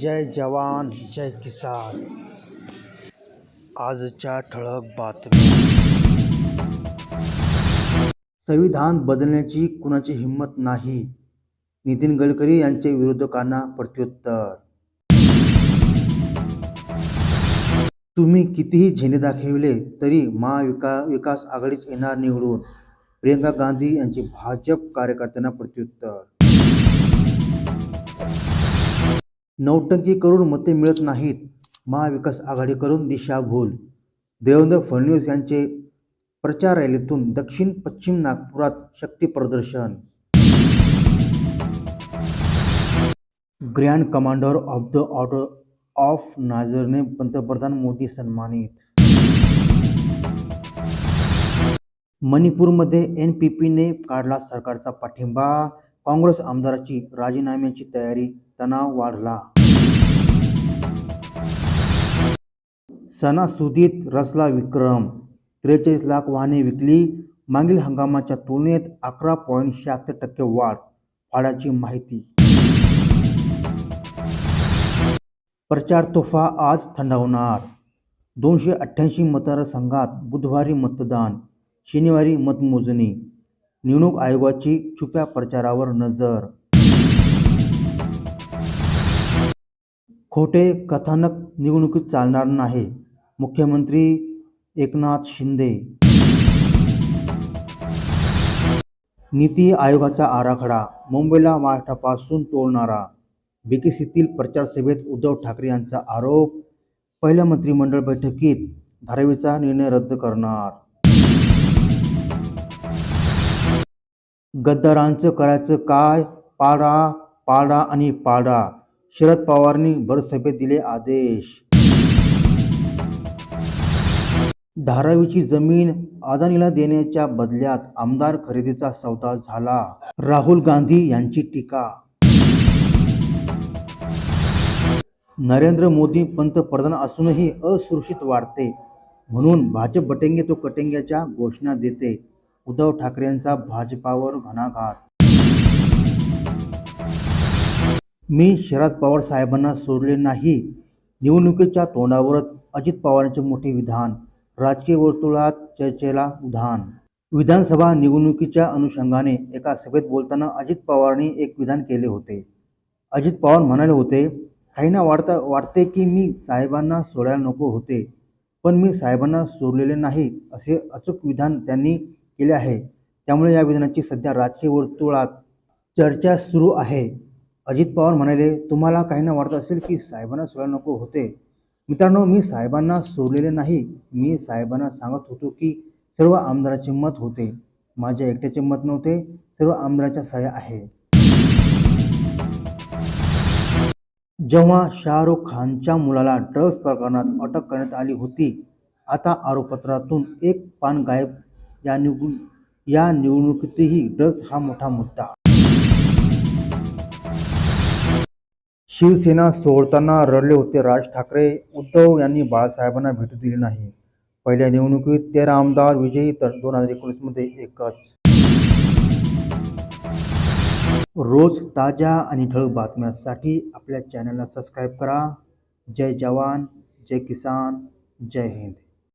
जय जवान जय किसान. आजच्या ठळक बातम्या. संविधान बदलण्याची कुणाची हिंमत नाही? नितीन गडकरी यांच्या विरोधकांना प्रत्युत्तर. तुम्ही कितीही झेंडे दाखविले तरी महाविका विकास आघाडीच येणार निवडून. प्रियंका गांधी यांचे भाजप कार्यकर्त्यांना प्रत्युत्तर. नौटंकी करून मते मिळत नाहीत. महाविकास आघाडीकडून दिशाभूल देवेंद्र फडणवीस यांचे प्रचार रॅलीतून दक्षिण पश्चिम नागपुरात शक्ती प्रदर्शन. Grand commander of the order of नाझरने पंतप्रधान मोदी सन्मानित. मणिपूरमध्ये एन पी पीने काढला सरकारचा पाठिंबा. काँग्रेस आमदाराची राजीनाम्याची तयारी तणाव वाढला. सणासुदीत रचला विक्रम. त्रेचाळीस लाख वाहने विकली. मागील हंगामाच्या तुलनेत अकरा पॉईंट शहात्तर टक्के वाढ. फाडाची माहिती. प्रचार तोफा आज थंडावणार. दोनशे अठ्ठ्याऐंशी मतदारसंघात बुधवारी मतदान शनिवारी मतमोजणी. निवडणूक आयोगाची छुप्या प्रचारावर नजर. खोटे कथानक निवडणुकीत चालणार नाही मुख्यमंत्री एकनाथ शिंदे. नीती आयोगाचा आराखडा मुंबईला महाराष्ट्रापासून तोडणारा. बीकेसीतील प्रचारसभेत उद्धव ठाकरे यांचा आरोप पहिल्या मंत्रिमंडळ बैठकीत धारावीचा निर्णय रद्द करणार. गद्दारांचं करायचं काय? पाडा पाडा आणि पाडा. शरद पवारांनी भरसभेत दिले आदेश. धारावीची जमीन अदानीला देण्याच्या बदल्यात आमदार खरेदीचा सौदा झाला. राहुल गांधी यांची टीका. नरेंद्र मोदी पंतप्रधान असूनही असुरक्षित वाढते. म्हणून भाजप बटेंगे तो कटेंग्याच्या घोषणा देते. उद्धव ठाकरेंचा भाजपावर घणाघात. मी शरद पवार साहेबांना सोडले नाही. निवडणुकीच्या तोंडावरच अजित पवारांचे मोठे विधान राजकीय वर्तुळात चर्चेला उधाण. विधानसभा निवडणुकीच्या अनुषंगाने एका सभेत बोलताना अजित पवारांनी एक विधान केले होते. अजित पवार म्हणाले होते काहींना वाटता वाटते की मी साहेबांना सोडायला नको होते पण मी साहेबांना सोडलेले नाही असे अचूक विधान त्यांनी केले आहे. त्यामुळे या विधानाची सध्या राजकीय वर्तुळात चर्चा सुरू आहे. अजित पवार म्हणाले तुम्हाला काही ना वाटत असेल की साहेबांना सोडायला नको होते. मित्रांनो मी साहेबांना सोडलेले नाही. मी साहेबांना सांगत होतो की सर्व आमदाराचे मत होते. माझ्या एकट्याचे मत नव्हते. सर्व आमदाराच्या सह्या आहे. जेव्हा शाहरुख खानच्या मुलाला ड्रग्ज प्रकरणात अटक करण्यात आली होती आता आरोपपत्रातून एक पान गायब. या निवडून या निवडणुकीतही ड्रग्ज हा मोठा मुद्दा. शिवसेना सोडताना रडले होते राज ठाकरे. उद्धव यांनी बाळासाहेबांना भेटू दिली नाही. पहिल्या निवडणुकीत तेरा आमदार विजयी तर दोन हजार एकोणीसमध्ये एकच. रोज ताज्या आणि ठळक बातम्यांसाठी आपल्या चॅनलला सबस्क्राईब करा. जय जवान जय किसान जय हिंद.